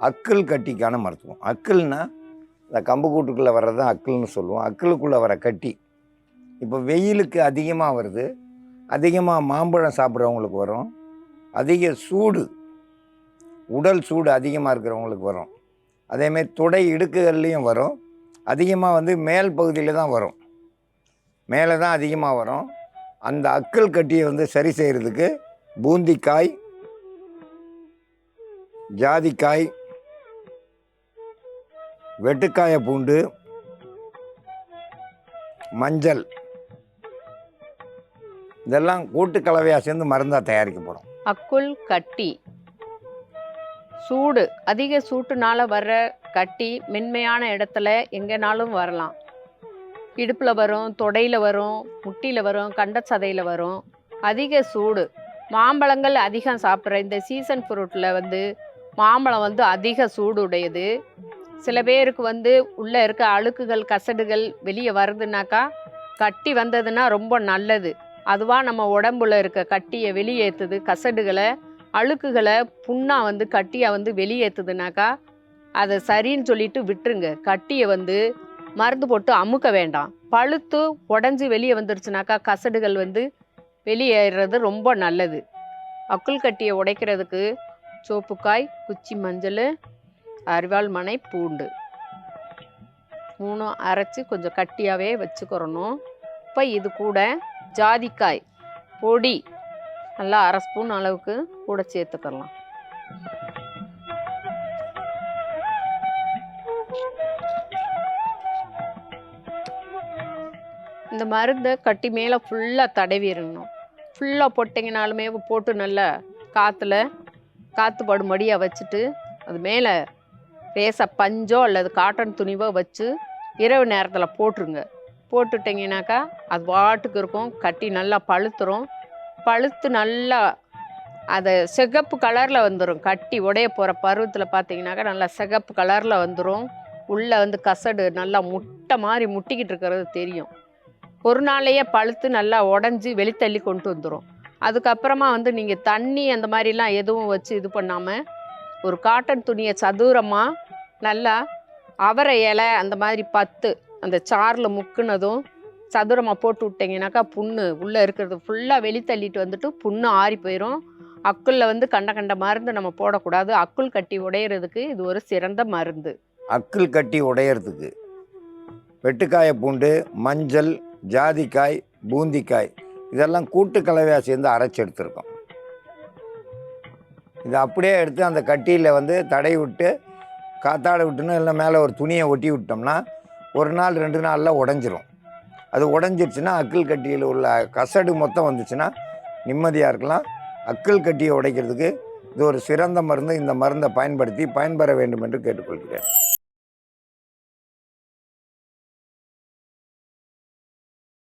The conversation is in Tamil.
அக்கல் கட்டிக்கான மருத்துவம். அக்கிள்னா இந்த கம்பு கூட்டுக்குள்ளே வர்றது தான் அக்கல்னு சொல்லுவோம். அக்கலுக்குள்ளே வர கட்டி. இப்போ வெயிலுக்கு அதிகமாக வருது. அதிகமாக மாம்பழம் சாப்பிட்றவங்களுக்கு வரும். அதிக சூடு உடல் சூடு அதிகமாக இருக்கிறவங்களுக்கு வரும். அதேமாரி துடை இடுக்குகள்லேயும் வரும். அதிகமாக வந்து மேல் பகுதியில் தான் வரும். மேலே தான் அதிகமாக வரும். அந்த அக்கல் கட்டியை வந்து சரி செய்கிறதுக்கு பூந்திக்காய் ஜாதிக்காய் வெட்டுக்காய பூண்டு மஞ்சள் இதெல்லாம் கூட்டு கலவையாக சேர்ந்து மருந்தாக தயாரிக்க போகிறோம் அக்குள் கட்டி. சூடு. அதிக சூட்டுனால வர்ற கட்டி மென்மையான இடத்துல எங்கேனாலும் வரலாம். இடுப்பில் வரும் தொடையில் வரும் முட்டியில் வரும் கண்டச்சதையில் வரும். அதிக சூடு. மாம்பழங்கள் அதிகம் சாப்பிட்ற இந்த சீசன் ஃப்ரூட்டில் வந்து மாம்பழம் வந்து அதிக சூடு உடையது. சில பேருக்கு வந்து உள்ளே இருக்க அழுக்குகள் கசடுகள் வெளியே வருதுனாக்கா கட்டி வந்ததுன்னா ரொம்ப நல்லது. அதுவாக நம்ம உடம்புல இருக்க கட்டியை வெளியேற்றுது கசடுகளை அழுக்குகளை புண்ணாக வந்து கட்டியை வந்து வெளியேற்றுதுனாக்கா அதை சரின்னு சொல்லிட்டு விட்டுருங்க. கட்டியை வந்து மருந்து போட்டு அமுக்க வேண்டாம். பழுத்து உடஞ்சி வெளியே வந்துருச்சுனாக்கா கசடுகள் வந்து வெளியேறது ரொம்ப நல்லது. அக்குள் கட்டியை உடைக்கிறதுக்கு சோப்புக்காய் குச்சி மஞ்சள் அரிவாள் மனை பூண்டு. மூணும் அரைச்சி கொஞ்சம் கட்டியாகவே வச்சுக்கிறணும். இப்போ இது கூட ஜாதிக்காய் பொடி நல்லா அரை ஸ்பூன் அளவுக்கு கூட சேர்த்துக்கலாம் இந்த மருந்தை கட்டி மேலே ஃபுல்லாக தடவிடணும் ஃபுல்லாக போட்டிங்கனாலுமே போட்டு நல்லா காற்றுல காற்று படும்படியாக வச்சுட்டு அது மேலே லேசாக பஞ்சோ அல்லது காட்டன் துணிவோ வச்சு இரவு நேரத்தில் போட்டுருங்க. போட்டுட்டிங்கனாக்கா அது வாட்டுக்கு இருக்கும் கட்டி நல்லா பழுத்துரும். பழுத்து நல்லா அதை சிகப்பு கலரில் வந்துடும் கட்டி உடைய போகிற பருவத்தில் பார்த்தீங்கன்னாக்கா நல்லா சிகப்பு கலரில் வந்துடும் உள்ளே வந்து கசடு நல்லா முட்டை மாதிரி முட்டிக்கிட்டு இருக்கிறது தெரியும். ஒரு நாளையே பழுத்து நல்லா உடஞ்சி வெளித்தள்ளி கொண்டு வந்துடும் அதுக்கப்புறமா வந்து நீங்கள் தண்ணி அந்த மாதிரிலாம் எதுவும் வச்சு இது பண்ணாமல் ஒரு காட்டன் துணியை சதுரமாக நல்லா அவரை இலை அந்த மாதிரி பத்து அந்த சாரில் முக்குனதும் சதுரமாக போட்டு விட்டிங்கனாக்கா புண்ணு உள்ளே இருக்கிறது ஃபுல்லாக வெளி தள்ளிட்டு வந்துட்டு புண்ணு ஆறி போயிடும் அக்குளில் வந்து கண்ட கண்ட மருந்து நம்ம போடக்கூடாது. அக்குள் கட்டி உடையிறதுக்கு இது ஒரு சிறந்த மருந்து. அக்குள் கட்டி உடையிறதுக்கு வெட்டுக்காய பூண்டு மஞ்சள் ஜாதிக்காய் பூந்திக்காய் இதெல்லாம் கூட்டு கலவையாக சேர்ந்து அரைச்சி எடுத்துருக்கோம். இதை அப்படியே எடுத்து அந்த கட்டியில் வந்து தடை விட்டு காத்தாட விட்டுன்னு இல்லை மேலே ஒரு துணியை ஒட்டி விட்டோம்னா ஒரு நாள் ரெண்டு நாளில் உடஞ்சிரும். அது உடஞ்சிருச்சுன்னா அக்கல் கட்டியில் உள்ள கசடு மொத்தம் வந்துச்சுன்னா நிம்மதியாக இருக்கலாம். அக்கல் கட்டியை உடைக்கிறதுக்கு இது ஒரு சிறந்த மருந்து இந்த மருந்தை பயன்படுத்தி பயன்பெற வேண்டும் என்று கேட்டுக்கொள்கிறேன்.